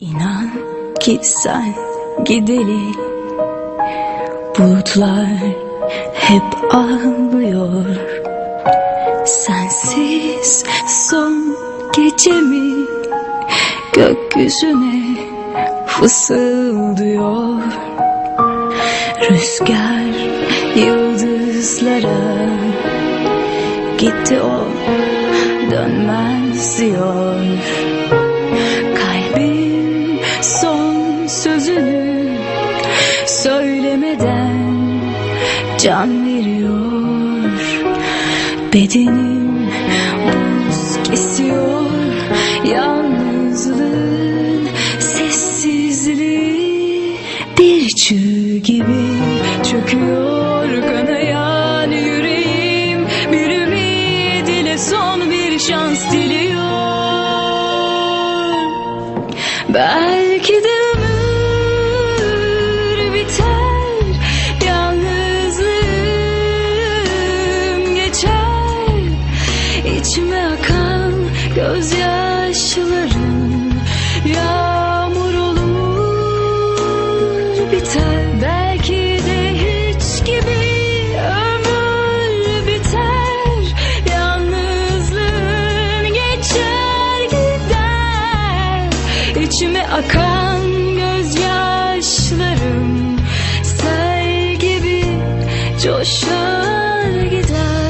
İnan ki sen gideli. Bulutlar hep ağlıyor. Sensiz son gecemi Gökyüzüne fısıldıyor. Rüzgar yıldızlara Gitti o dönmez diyor son sözünü söylemeden can veriyor. Bedenim buz kesiyor. Yalnızlığın sessizliği Bir çığ gibi çöküyor. Kanayan yüreğim Bir ümit ile son bir şans diliyor Belki de ömür biter Yalnızlığım geçer. İçime akan gözyaşlarım içime akan gözyaşlarım sel gibi coşar gider.